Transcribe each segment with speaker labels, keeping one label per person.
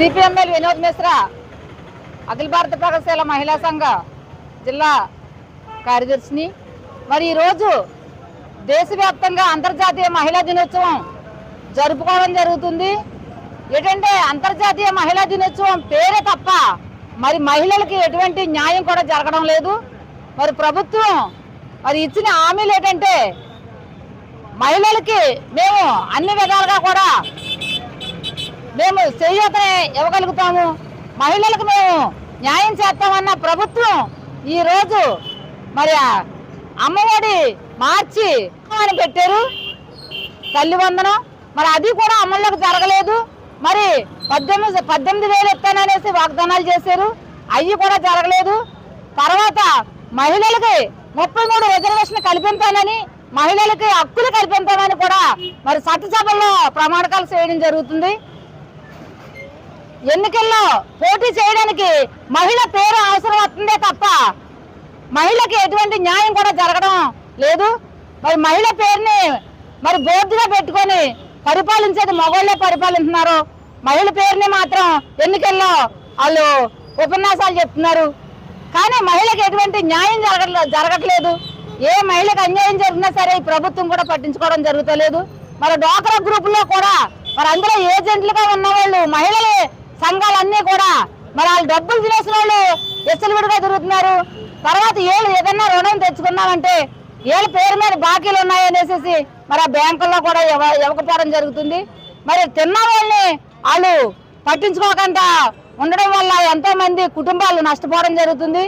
Speaker 1: CPML Vinod Mishra అఖిల భారత ప్రగతిశీల మహిళా సంఘ జిల్లా కార్యదర్శిని. మరి ఈరోజు దేశవ్యాప్తంగా అంతర్జాతీయ మహిళా దినోత్సవం జరుపుకోవడం జరుగుతుంది. ఏంటంటే అంతర్జాతీయ మహిళా దినోత్సవం పేరే తప్ప మరి మహిళలకి ఎటువంటి న్యాయం కూడా జరగడం లేదు. మరి ప్రభుత్వం మరి ఇచ్చిన హామీలు ఏంటంటే మహిళలకి మేము అన్ని విధాలుగా కూడా మేము చేయూతనే ఇవ్వగలుగుతాము. మహిళలకు మేము న్యాయం చేస్తామన్న ప్రభుత్వం ఈ రోజు మరి అమ్మఒడి మార్చి అని పెట్టారు. తల్లి వందనం. మరి అది కూడా అమల్లోకి జరగలేదు. మరి పద్దెనిమిది పద్దెనిమిది వేలు ఇస్తాననేసి వాగ్దానాలు చేశారు. అవి కూడా జరగలేదు. తర్వాత మహిళలకి ముప్పై మూడు రిజర్వేషన్ కల్పించానని మహిళలకి హక్కులు కల్పించామని కూడా మరి చట్టసభల్లో ప్రమాణకాలు చేయడం జరుగుతుంది. ఎన్నికల్లో పోటీ చేయడానికి మహిళ పేరు అవసరం వస్తుందే తప్ప మహిళకి ఎటువంటి న్యాయం కూడా జరగడం లేదు. మరి మహిళ పేరుని మరి బోర్డుగా పెట్టుకొని పరిపాలించేది మగవాళ్ళే పరిపాలిస్తున్నారు మహిళ పేరుని మాత్రం ఎన్నికల్లో వాళ్ళు ఉపన్యాసాలు చెప్తున్నారు. కానీ మహిళకి ఎటువంటి న్యాయం జరగట్లే జరగట్లేదు. ఏ మహిళకు అన్యాయం జరిగినా సరే ఈ ప్రభుత్వం కూడా పట్టించుకోవడం జరుగుతలేదు. మరి డ్వాక్రా గ్రూపులో కూడా మరి అందులో ఏజెంట్లుగా ఉన్న వాళ్ళు మహిళలే సంఘాలన్నీ కూడా మరి వాళ్ళు డబ్బులు తినేసిన వాళ్ళు ఎస్సలు విడిగా తిరుగుతున్నారు. తర్వాత ఏళ్ళు ఏదన్నా రుణం తెచ్చుకున్నామంటే ఏళ్ళు పేరు మీద బాకీలు ఉన్నాయనేసి మరి ఆ బ్యాంకుల్లో కూడా ఇవ్వకపోవడం జరుగుతుంది. మరి తిన్న వాళ్ళని వాళ్ళు పట్టించుకోకుండా ఉండడం వల్ల ఎంతో మంది కుటుంబాలు నష్టపోవడం జరుగుతుంది.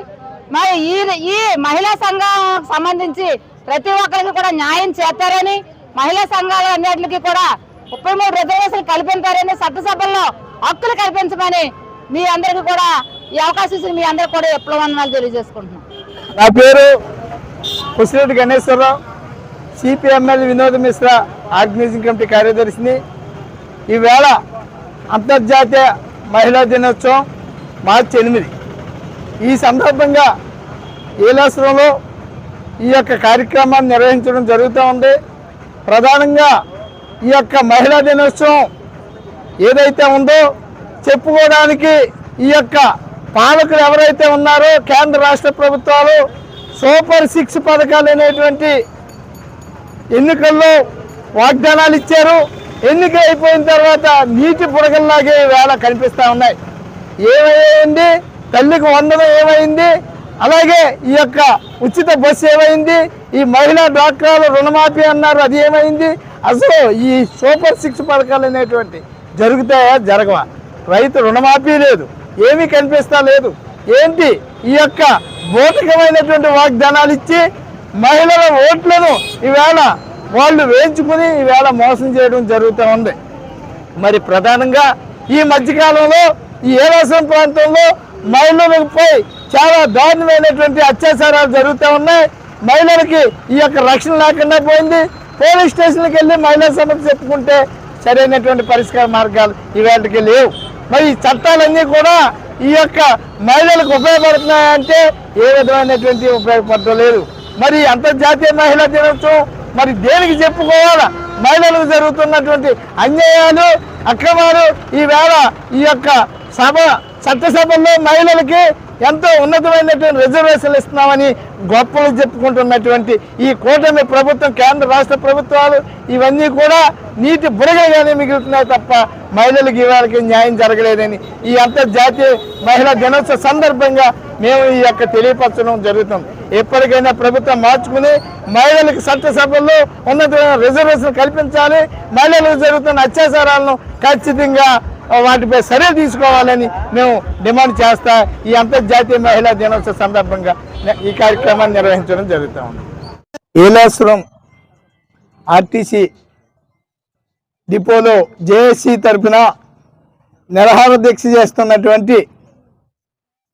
Speaker 1: మరి ఈ ఈ మహిళా సంఘం సంబంధించి ప్రతి ఒక్కరికి కూడా న్యాయం చేస్తారని మహిళా సంఘాలు అన్నిటికీ కూడా ముప్పై మూడు రిజర్వేషన్లు కల్పించారని చట్టసభల్లో హక్కులు కల్పించమని మీ అందరికీ కూడా ఈ అవకాశం ఇచ్చిన మీ అందరికీ కూడా ఎప్పుడు వందనాలు తెలియజేసుకుంటున్నాం.
Speaker 2: నా పేరు Pusireddy Ganeswararao CPML Vinod Mishra organising committee కార్యదర్శిని. ఈవేళ అంతర్జాతీయ మహిళా దినోత్సవం మార్చి ఎనిమిది. ఈ సందర్భంగా ఏలాశ్రంలో ఈ యొక్క కార్యక్రమాన్ని నిర్వహించడం జరుగుతూ ఉంది. ప్రధానంగా ఈ యొక్క మహిళా దినోత్సవం ఏదైతే ఉందో చెప్పుకోవడానికి ఈ యొక్క పాలకులు ఎవరైతే ఉన్నారో కేంద్ర రాష్ట్ర ప్రభుత్వాలు సూపర్ సిక్స్ పథకాలు అనేటువంటి ఎన్నికల్లో వాగ్దానాలు ఇచ్చారు. ఎన్నిక అయిపోయిన తర్వాత నీటి బుడగల్లాగే వేళ కనిపిస్తూ ఉన్నాయి. ఏమైంది? తల్లికి వందనం ఏమైంది? అలాగే ఈ యొక్క ఉచిత బస్సు ఏమైంది? ఈ మహిళా డాక్టర్లు రుణమాఫీ అన్నారు అది ఏమైంది? అసలు ఈ సూపర్ సిక్స్ పథకాలు అనేటువంటి జరుగుతాయా జరగవా? రైతు రుణమాఫీ లేదు ఏమీ కనిపిస్తా లేదు. ఏంటి? ఈ యొక్క భౌతికమైనటువంటి వాగ్దానాలు ఇచ్చి మహిళల ఓట్లను ఈవేళ వాళ్ళు వేయించుకుని ఈవేళ మోసం చేయడం జరుగుతూ ఉంది. మరి ప్రధానంగా ఈ మధ్యకాలంలో ఈ ఏలాసం ప్రాంతంలో మహిళలపై చాలా దారుణమైనటువంటి అత్యాచారాలు జరుగుతూ ఉన్నాయి. మహిళలకి ఈ యొక్క రక్షణ లేకుండా పోయింది. పోలీస్ స్టేషన్కి వెళ్ళి మహిళా సమస్య చెప్పుకుంటే సరైనటువంటి పరిష్కార మార్గాలు ఇవాళకి లేవు. మరి ఈ చట్టాలన్నీ కూడా ఈ యొక్క మహిళలకు ఉపయోగపడుతున్నాయంటే ఏ విధమైనటువంటి ఉపయోగపడటం లేదు. మరి అంతర్జాతీయ మహిళా దినోత్సవం మరి దేనికి చెప్పుకోవాలా? మహిళలకు జరుగుతున్నటువంటి అన్యాయాలు అక్రమాలు ఈవేళ ఈ యొక్క సభ చట్టసభల్లో మహిళలకి ఎంతో ఉన్నతమైనటువంటి రిజర్వేషన్లు ఇస్తున్నామని గొప్పలు చెప్పుకుంటున్నటువంటి ఈ కూటమి ప్రభుత్వం కేంద్ర రాష్ట్ర ప్రభుత్వాలు ఇవన్నీ కూడా నీటి బురగగానే మిగులుతున్నాయి తప్ప మహిళలకు ఇవాళకి న్యాయం జరగలేదని. ఈ అంతర్జాతీయ మహిళా దినోత్సవ సందర్భంగా మేము ఈ యొక్క తెలియపరచడం జరుగుతుంది. ఎప్పటికైనా ప్రభుత్వం మార్చుకుని మహిళలకు చట్టసభల్లో ఉన్నతమైన రిజర్వేషన్ కల్పించాలి. మహిళలకు జరుగుతున్న అత్యాచారాలను ఖచ్చితంగా వాటిపై చర్య తీసుకోవాలని మేము డిమాండ్ చేస్తా ఈ అంతర్జాతీయ మహిళా దినోత్సవ సందర్భంగా ఈ కార్యక్రమాన్ని నిర్వహించడం జరుగుతూ ఉంది. ఏలాసురం ఆర్టీసీ డిపోలో జేఏసీ తరఫున నిరహార దీక్ష చేస్తున్నటువంటి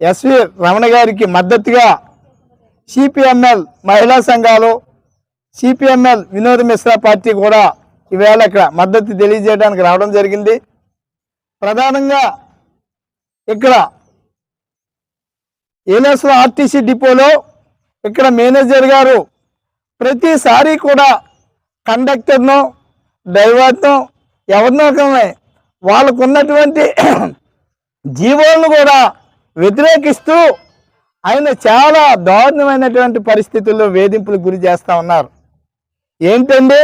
Speaker 2: ఎస్వి రమణ గారికి మద్దతుగా సిపిఎంఎల్ మహిళా సంఘాలు సిపిఎంఎల్ వినోద్ మిశ్రా పార్టీ కూడా ఈవేళ ఇక్కడ మద్దతు తెలియజేయడానికి రావడం జరిగింది. ప్రధానంగా ఇక్కడ ఏలేశ్వరం ఆర్టీసీ డిపోలో ఇక్కడ మేనేజర్ గారు ప్రతిసారి కూడా కండక్టర్ను డ్రైవర్ను ఎవరినో వాళ్ళకు ఉన్నటువంటి జీవోలను కూడా వ్యతిరేకిస్తూ ఆయన చాలా దారుణమైనటువంటి పరిస్థితుల్లో వేధింపులకు గురి చేస్తూ ఉన్నారు. ఏంటండి?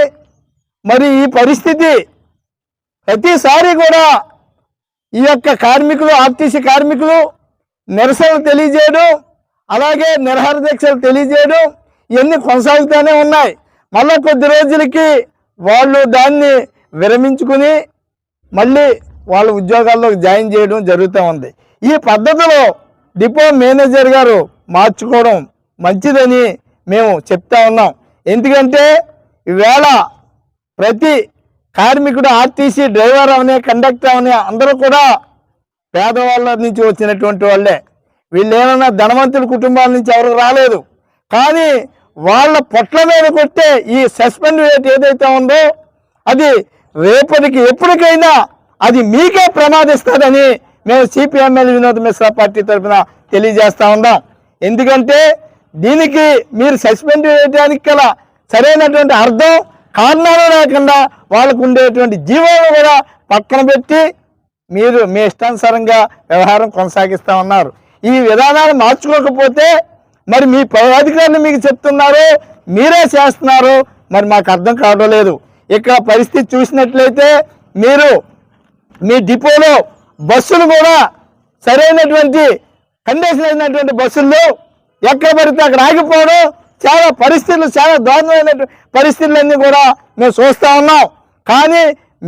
Speaker 2: మరి ఈ పరిస్థితి ప్రతిసారి కూడా ఈ యొక్క కార్మికులు ఆర్టీసీ కార్మికులు నిరసనలు తెలియజేయడం అలాగే నిరహార దీక్షలు తెలియజేయడం ఇవన్నీ కొనసాగుతూనే ఉన్నాయి. మళ్ళా కొద్ది రోజులకి వాళ్ళు దాన్ని విరమించుకుని మళ్ళీ వాళ్ళ ఉద్యోగాల్లో జాయిన్ చేయడం జరుగుతూ ఉంది. ఈ పద్ధతిలో డిపో మేనేజర్ గారు మార్చుకోవడం మంచిదని మేము చెప్తా ఉన్నాం. ఎందుకంటే ఈవేళ ప్రతి కార్మికుడు ఆర్టీసీ డ్రైవర్ అవనే కండక్టర్ అవనే అందరూ కూడా పేదవాళ్ళ నుంచి వచ్చినటువంటి వాళ్ళే. వీళ్ళు ఏమన్నా ధనవంతుల కుటుంబాల నుంచి ఎవరు రాలేదు. కానీ వాళ్ళ పొట్ల మీద కొట్టే ఈ సస్పెండ్ రేట్ ఏదైతే ఉందో అది రేపటికి ఎప్పటికైనా అది మీకే ప్రమాదిస్తుందని మేము సిపిఎంఎల్ వినోద్ మిశ్రా పార్టీ తరఫున తెలియజేస్తూ ఉన్నాం. ఎందుకంటే దీనికి మీరు సస్పెండ్ చేయడానికి గల సరైనటువంటి అర్థం కారణాలు లేకుండా వాళ్ళకు ఉండేటువంటి జీవాలను కూడా పక్కన పెట్టి మీరు మీ ఇష్టానుసారంగా వ్యవహారం కొనసాగిస్తా ఉన్నారు. ఈ విధానాన్ని మార్చుకోకపోతే మరి మీ పదాధికారులు మీకు చెప్తున్నారు మీరే చేస్తున్నారు మరి మాకు అర్థం కావడం లేదు. ఇక్కడ పరిస్థితి చూసినట్లయితే మీరు మీ డిపోలో బస్సులు కూడా సరైనటువంటి కండిషన్ అయినటువంటి బస్సుల్లో ఎక్కడ పడితే అక్కడ ఆగిపోవడం చాలా పరిస్థితులు చాలా దారుణమైన పరిస్థితులన్నీ కూడా మేము చూస్తూ ఉన్నాం. కానీ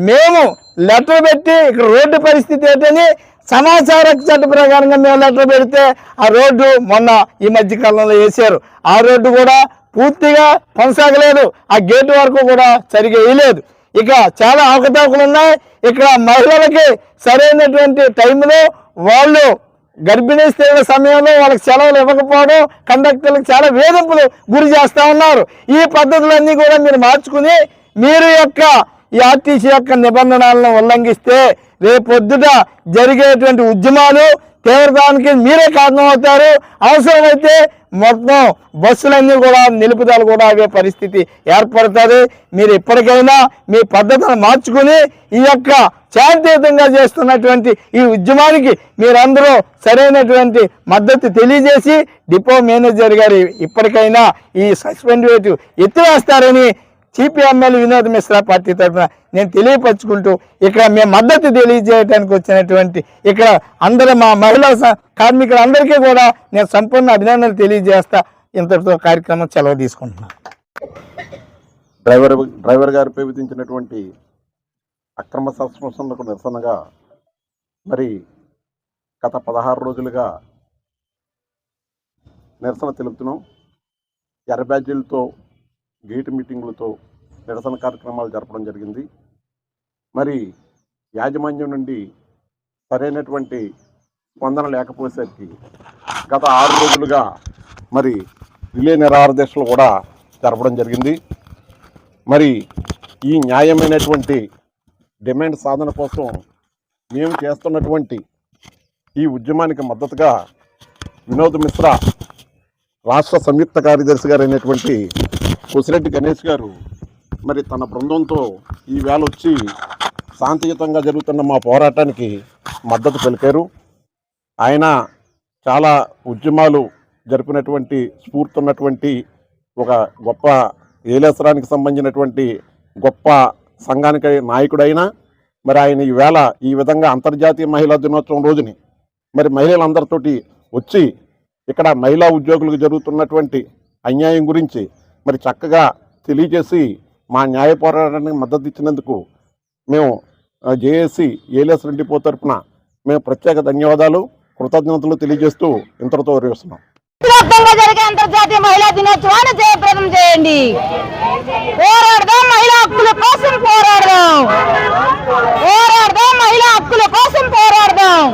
Speaker 2: మేము లెటర్ పెట్టి ఇక్కడ రోడ్డు పరిస్థితి ఏంటని సమాచార చట్ట ప్రకారంగా మేము లెటర్ పెడితే ఆ రోడ్డు మొన్న ఈ మధ్య కాలంలో వేసారు ఆ రోడ్డు కూడా పూర్తిగా కొనసాగలేదు. ఆ గేట్ వరకు కూడా సరిగా వేయలేదు. ఇక చాలా అవకతవకలు ఉన్నాయి. ఇక్కడ మహిళలకి సరైనటువంటి టైంలో వాళ్ళు గర్భిణీ స్త్రీల సమయంలో వాళ్ళకి సెలవులు ఇవ్వకపోవడం కండక్టర్లకు చాలా వేధింపులు గురి చేస్తూ ఉన్నారు. ఈ పద్ధతులన్నీ కూడా మీరు మార్చుకుని మీరు యొక్క ఈ ఆర్టీసీ యొక్క నిబంధనలను ఉల్లంఘిస్తే రేపొద్దుట జరిగేటువంటి ఉద్యమాలు తీవ్రతానికి మీరే కారణమవుతారు. అవసరమైతే మొత్తం బస్సులన్నీ కూడా నిలుపుదల కూడా అవే పరిస్థితి ఏర్పడుతుంది. మీరు ఇప్పటికైనా మీ పద్ధతిని మార్చుకుని ఈ యొక్క శాంతియుతంగా చేస్తున్నటువంటి ఈ ఉద్యమానికి మీరందరూ సరైనటువంటి మద్దతు తెలియజేసి డిపో మేనేజర్ గారి ఇప్పటికైనా ఈ సస్పెండ్ రేటు ఎత్తివేస్తారని సిపిఎంఎల్ వినోద్ మిశ్రా పార్టీ తరఫున నేను తెలియపరచుకుంటూ ఇక్కడ మేము మద్దతు తెలియజేయడానికి వచ్చినటువంటి ఇక్కడ అందరూ మా మహిళా కార్మికులందరికీ కూడా నేను సంపూర్ణ అభినందనలు తెలియజేస్తా. ఇంతటితో కార్యక్రమం సెలవు తీసుకుంటున్నాను.
Speaker 3: డ్రైవర్ డ్రైవర్ గారిపై విధించినటువంటి అక్రమ సంస్కృతులకు నిరసనగా మరి గత పదహారు రోజులుగా నిరసన తెలుపుతున్నాం. ఎర్ర బ్యాడ్జీలతో గేట్ మీటింగులతో నిరసన కార్యక్రమాలు జరపడం జరిగింది. మరి యాజమాన్యం నుండి సరైనటువంటి స్పందన లేకపోయేసరికి గత ఆరు రోజులుగా మరి రిలే నిరాహార దీక్షలు కూడా జరపడం జరిగింది. మరి ఈ న్యాయమైనటువంటి డిమాండ్ సాధన కోసం మేము చేస్తున్నటువంటి ఈ ఉద్యమానికి మద్దతుగా వినోద్ మిశ్రా రాష్ట్ర సంయుక్త కార్యదర్శి గారు అయినటువంటి కొసిరెడ్డి గణేష్ గారు మరి తన బృందంతో ఈ వేళ వచ్చి శాంతియుతంగా జరుగుతున్న మా పోరాటానికి మద్దతు పలికారు. ఆయన చాలా ఉద్యమాలు జరిపినటువంటి స్ఫూర్తి ఉన్నటువంటి ఒక గొప్ప ఏలేశ్వరానికి సంబంధించినటువంటి గొప్ప సంఘానికి నాయకుడైన మరి ఆయన ఈవేళ ఈ విధంగా అంతర్జాతీయ మహిళా దినోత్సవం రోజుని మరి మహిళలందరితోటి వచ్చి ఇక్కడ మహిళా ఉద్యోగులకు జరుగుతున్నటువంటి అన్యాయం గురించి మరి చక్కగా తెలియజేసి మా న్యాయ పోరాటానికి మద్దతు ఇచ్చినందుకు మేము జేఏసీ ఏలియస్ రెడ్డిపో తరఫున మేము ప్రత్యేక ధన్యవాదాలు కృతజ్ఞతలు తెలియజేస్తూ ఇంతటితో
Speaker 1: వివరిస్తున్నాం జరిగే అంతర్జాతీయ మహిళా దినోత్సవాన్ని జయప్రదం చేయండి. పోరాడదాం మహిళా హక్కుల కోసం పోరాడదాం. పోరాడదాం మహిళా హక్కుల కోసం పోరాడదాం.